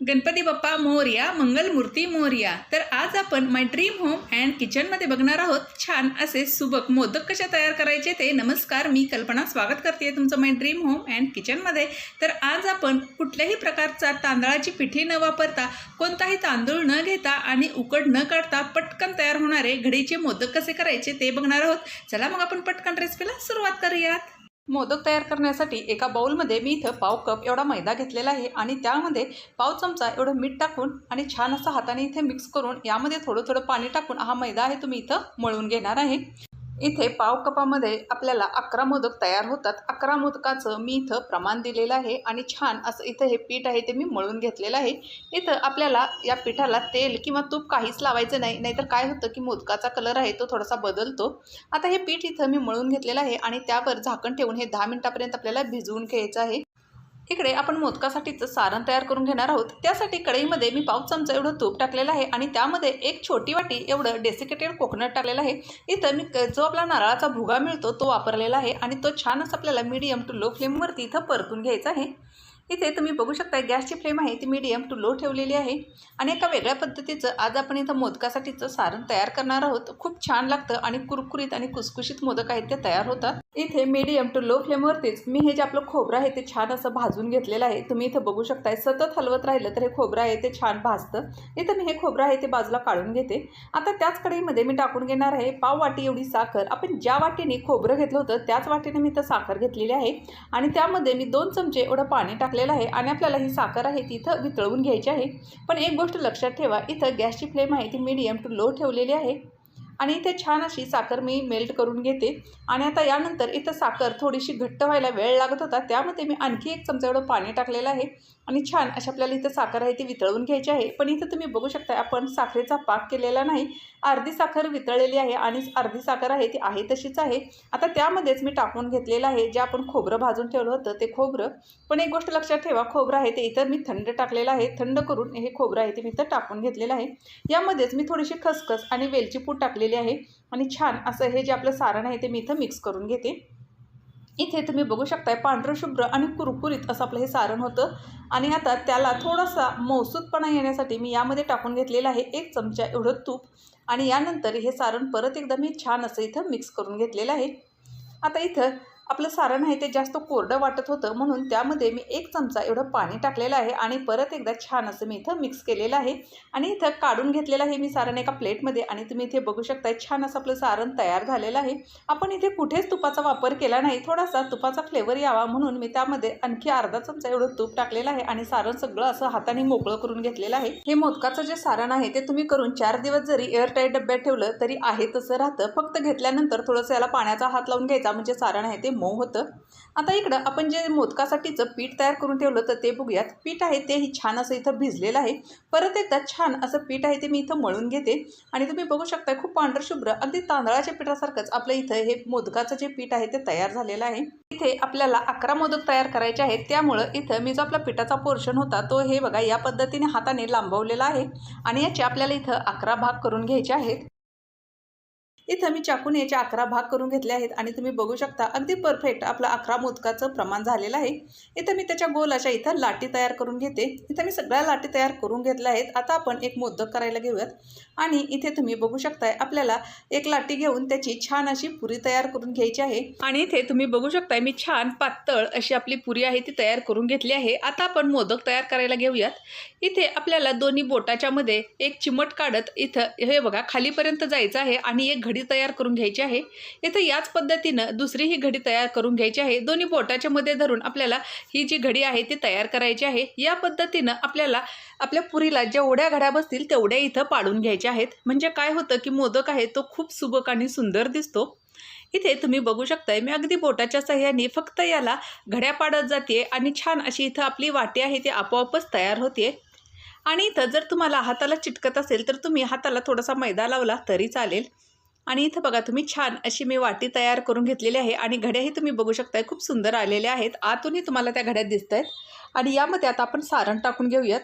गणपती बाप्पा मोरया मंगलमूर्ती मोर्या. तर आज आपण माय ड्रीम होम अँड किचनमध्ये बघणार आहोत. छान असे सुबक मोदक कशा तयार करायचे ते. नमस्कार मी कल्पना. स्वागत करते तुमचं माय ड्रीम होम अँड किचनमध्ये तर आज आपण कुठल्याही प्रकारचा तांदळाची पिठी न वापरता कोणताही तांदूळ न घेता आणि उकड न काढता पटकन तयार होणारे घडीचे मोदक कसे करायचे ते बघणार आहोत. चला मग आपण पटकन रेसिपीला सुरुवात करूयात. मोदक तयार करण्यासाठी एका बाऊलमध्ये मी इथं पाव कप एवढा मैदा घेतलेला आहे आणि त्यामध्ये पाव चमचा एवढं मीठ टाकून आणि छान असं हाताने इथे मिक्स करून यामध्ये थोडं थोडं पाणी टाकून हा मैदा आहे तुम्ही इथं मळून घेणार आहे. इथे पाव कपामध्ये आपल्याला अकरा मोदक तयार होतात. अकरा मोदकाचं मी इथं प्रमाण दिलेलं आहे आणि छान असं इथं हे पीठ आहे ते मी मळून घेतलेलं आहे. इथं आपल्याला या पिठाला तेल किंवा तूप काहीच लावायचं नाही नाहीतर काय होतं की मोदकाचा कलर आहे तो थोडासा बदलतो. आता हे पीठ इथं मी मळून घेतलेलं आहे आणि त्यावर झाकण ठेवून हे दहा मिनटापर्यंत आपल्याला भिजवून घ्यायचं आहे. इकडे आपण मोदकासाठीचं सारण तयार करून घेणार आहोत. त्यासाठी कढईमध्ये मी पाव चमचा एवढं तूप टाकलेलं आहे आणि त्यामध्ये एक छोटी वाटी एवढं डेसिकेटेड कोकोनट टाकलेलं आहे. इथं मी क- जो आपला नारळाचा भुगा मिळतो तो वापरलेला आहे आणि तो छान असं आपल्याला मीडियम टू लो फ्लेमवरती इथं परतून घ्यायचा आहे. इथे तुम्ही बघू शकता गॅसची फ्लेम आहे ती मीडियम टू लो ठेवलेली आहे आणि एका वेगळ्या पद्धतीचं आज आपण इथं मोदकासाठीचं सारण तयार करणार आहोत. खूप छान लागतं आणि कुरकुरीत आणि कुसकुशीत मोदक आहेत ते तयार होतात. इथे मीडियम टू लो फ्लेमवरतीच मी हे जे आपलं खोबरं आहे ते छान असं भाजून घेतलेलं आहे. तुम्ही इथं बघू शकताय सतत हलवत राहिलं तर हे खोबरं आहे ते छान भाजतं. इथं मी हे खोबरं आहे ते बाजूला काढून घेते. आता त्याच कढईमध्ये मी टाकून घेणार आहे पाव वाटी एवढी साखर. आपण ज्या वाटीने खोबरं घेतलं होतं त्याच वाटीने मी इथं साखर घेतलेली आहे. आणि त्यामध्ये मी दोन चमचे एवढं पाणी टाकलेलं आहे आणि आपल्याला ही साखर आहे ती इथं वितळवून घ्यायची आहे. पण एक गोष्ट लक्षात ठेवा इथं गॅसची फ्लेम आहे ती मीडियम टू लो ठेवलेली आहे. आणि इथे छान अशी साखर मी मेल्ट करून घेते. आणि आता यानंतर इथं साखर थोडीशी घट्ट व्हायला वेळ लागत होता. त्यामध्ये मी आणखी एक चमचा एवढं पाणी टाकलेलं आहे. आणि छान अशी आपल्याला इथं साखर आहे ती वितळवून घ्यायची आहे. पण इथं तुम्ही बघू शकता आपण साखरेचा पाक केलेला नाही. अर्धी साखर वितळलेली आहे आणि अर्धी साखर आहे ती आहे तशीच आहे. आता त्यामध्येच मी टाकून घेतलेलं आहे जे आपण खोबरं भाजून ठेवलं होतं ते खोबरं. पण एक गोष्ट लक्षात ठेवा खोबरं आहे ते इथं मी थंड टाकलेलं आहे. थंड करून हे खोबरं आहे ते मी इथं टाकून घेतलेलं आहे. यामध्येच मी थोडीशी खसखस आणि वेलची पूड टाकलेली आहे. आणि छान असं हे जे आपलं सारण आहे ते मी इथं मिक्स करून घेते. इथे तुम्ही बघू शकताय पांढरं शुभ्र आणि कुरकुरीत असं आपलं हे सारण होतं. आणि आता त्याला थोडासा मौसूदपणा येण्यासाठी मी यामध्ये टाकून घेतलेलं आहे एक चमचा एवढं तूप. आणि यानंतर हे सारण परत एकदा मी छान असं इथं मिक्स करून घेतलेलं आहे. आता इथं आपलं सारण आहे ते जास्त कोरडं वाटत होतं म्हणून त्यामध्ये मी एक चमचा एवढं पाणी टाकलेलं आहे आणि परत एकदा छान असं मी इथं मिक्स केलेलं आहे. आणि इथं काढून घेतलेलं आहे मी सारण एका प्लेटमध्ये आणि तुम्ही इथे बघू शकताय छान असं आपलं सारण तयार झालेलं आहे. आपण इथे कुठेच तुपाचा वापर केला नाही थोडासा तुपाचा फ्लेवर यावा म्हणून मी त्यामध्ये आणखी अर्धा चमचा एवढं तूप टाकलेलं आहे आणि सारण सगळं असं हाताने मोकळं करून घेतलेलं आहे. हे मोदकाचं जे सारण आहे ते तुम्ही करून चार दिवस जरी एअरटाईट डब्यात ठेवलं तरी आहे तसं राहतं. फक्त घेतल्यानंतर थोडंसं याला पाण्याचा हात लावून घ्यायचा म्हणजे सारण आहे ते मऊ होतं. आता इकडं आपण जे मोदकासाठीचं पीठ तयार करून ठेवलं तर ते बघूयात. पीठ आहे तेही छान असं इथं भिजलेलं आहे. परत एकदा छान असं पीठ आहे ते मी इथं मळून घेते. आणि तुम्ही बघू शकता खूप पांढरशुभ्र अगदी तांदळाच्या पिठासारखंच आपलं इथं हे मोदकाचं जे पीठ आहे ते तयार झालेलं आहे. इथे आपल्याला अकरा मोदक तयार करायचे आहेत. त्यामुळं इथं मी जो आपला पिठाचा पोर्शन होता तो हे बघा या पद्धतीने हाताने लांबवलेला आहे. आणि याचे आपल्याला इथं अकरा भाग करून घ्यायचे आहेत. इथं मी चाकून याचे अकरा भाग करून घेतले आहेत आणि तुम्ही बघू शकता अगदी परफेक्ट आपलं अकरा मोदकाचं प्रमाण झालेलं आहे. इथं मी त्याच्या गोल अशा इथं लाटी तयार करून घेते. इथं मी सगळ्या लाटी तयार करून घेतल्या आहेत. आता आपण एक मोदक करायला घेऊयात. आणि इथे तुम्ही बघू शकताय आपल्याला एक लाटी घेऊन त्याची छान अशी पुरी तयार करून घ्यायची आहे. आणि इथे तुम्ही बघू शकताय मी छान पातळ अशी आपली पुरी आहे ती तयार करून घेतली आहे. आता आपण मोदक तयार करायला घेऊयात. इथे आपल्याला दोन्ही बोटाच्या मध्ये एक चिमट काढत इथं हे बघा खालीपर्यंत जायचं आहे आणि एक घडी तयार करून घ्यायची आहे. इथं याच पद्धतीनं दुसरी ही घडी तयार करून घ्यायची आहे. दोन्ही बोटाच्या मध्ये धरून आपल्याला ही जी घडी आहे ती तयार करायची आहे. या पद्धतीनं आपल्याला आपल्या पुरीला जेवढ्या घड्या बसतील तेवढ्या इथं पाडून घ्यायच्या आहेत. म्हणजे काय होतं की मोदक आहे तो खूप सुबक आणि सुंदर दिसतो. इथे तुम्ही बघू शकताय मी अगदी बोटाच्या सहाय्याने फक्त याला घड्या पाडत जाते आणि छान अशी इथं आपली वाटी आहे ती आपोआपच तयार होते आणि इथं जर तुम्हाला हाताला चिटकत असेल तर तुम्ही हाताला थोडासा मैदा लावला तरी चालेल. आणि इथं बघा तुम्ही छान अशी मी वाटी तयार करून घेतलेली आहे आणि घड्याही तुम्ही बघू शकताय खूप सुंदर आलेल्या आहेत. आतूनही तुम्हाला त्या घड्यात दिसत आहेत आणि यामध्ये आता आपण सारण टाकून घेऊयात.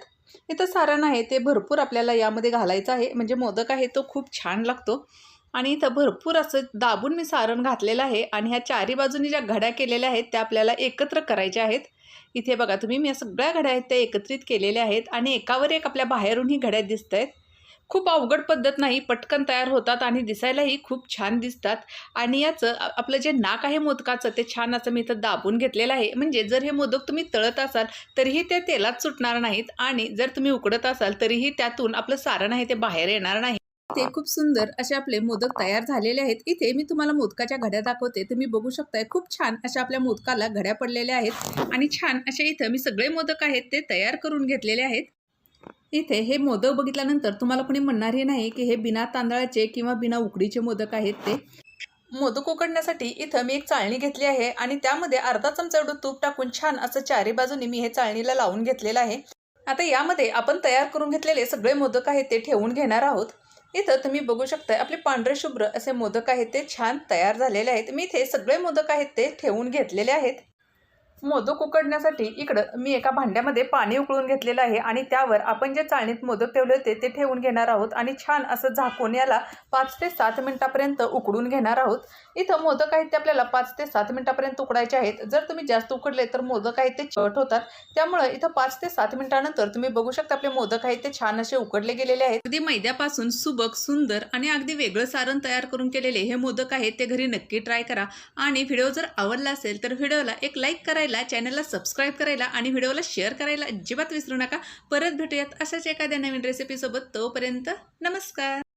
इथं सारण आहे ते भरपूर आपल्याला यामध्ये घालायचं आहे. म्हणजे मोदक आहे तो खूप छान लागतो. आणि इथं भरपूर असं दाबून मी सारण घातलेलं आहे आणि ह्या चारी बाजूनी ज्या घड्या केलेल्या आहेत त्या आपल्याला एकत्र करायच्या आहेत. इथे बघा तुम्ही मी या सगळ्या घड्या आहेत त्या एकत्रित केलेल्या आहेत आणि एकावर एक आपल्या बाहेरूनही घड्या दिसत आहेत खूप अवघड पद्धत नाही पटकन तयार होतात आणि दिसायलाही खूप छान दिसतात. आणि याचं आपलं जे नाक आहे मोदकाचं ते छान असं मी इथं दाबून घेतलेलं आहे. म्हणजे जर हे मोदक तुम्ही तळत असाल तरीही ते तेलात सुटणार नाहीत आणि जर तुम्ही उकडत असाल तरीही त्यातून आपलं सारण आहे ते बाहेर येणार नाही. ते खूप सुंदर असे आपले मोदक तयार झालेले आहेत. इथे मी तुम्हाला मोदकाच्या घड्या दाखवते. तुम्ही बघू शकताय. खूप छान अशा आपल्या मोदकाला घड्या पडलेल्या आहेत. आणि छान असे इथं मी सगळे मोदक आहेत ते तयार करून घेतलेले आहेत. इथे हे मोदक बघितल्यानंतर तुम्हाला कोणी म्हणणारही नाही की हे बिना तांदळाचे किंवा बिना उकडीचे मोदक आहेत ते. मोदक उकडण्यासाठी इथं मी एक चाळणी घेतली आहे आणि त्यामध्ये अर्धा चमचा एवढं तूप टाकून छान असं चारी बाजूनी मी हे चाळणीला लावून घेतलेलं आहे. आता यामध्ये आपण तयार करून घेतलेले सगळे मोदक आहेत ते ठेवून घेणार आहोत. इथं तुम्ही बघू शकता आपले पांढरे शुभ्र असे मोदक आहेत ते छान तयार झालेले आहेत. मी इथे सगळे मोदक आहेत ते ठेवून घेतलेले आहेत. मोदक उकडण्यासाठी इकडं मी एका भांड्यामध्ये पाणी उकळून घेतलेलं आहे आणि त्यावर आपण जे चाळणीत मोदक ठेवले होते ते ठेवून घेणार आहोत आणि छान असं झाकून याला पाच ते सात मिनटापर्यंत उकडून घेणार आहोत. इथं मोदक आहेत ते आपल्याला पाच ते सात मिनिटापर्यंत उकडायचे आहेत. जर तुम्ही जास्त उकडले तर मोदक आहेत ते चट होतात. त्यामुळं इथं पाच ते सात मिनिटानंतर तुम्ही बघू शकता आपले मोदक आहेत ते छान असे उकडले गेलेले आहेत. अगदी मैद्यापासून सुबक सुंदर आणि अगदी वेगळं सारण तयार करून केलेले हे मोदक आहेत ते घरी नक्की ट्राय करा. आणि व्हिडिओ जर आवडला असेल तर व्हिडिओला एक लाईक करायला करायला चॅनलला सबस्क्राईब करायला आणि व्हिडिओला शेअर करायला अजिबात विसरू नका. परत भेटूयात अशाच एखाद्या नवीन रेसिपीसोबत तोपर्यंत नमस्कार.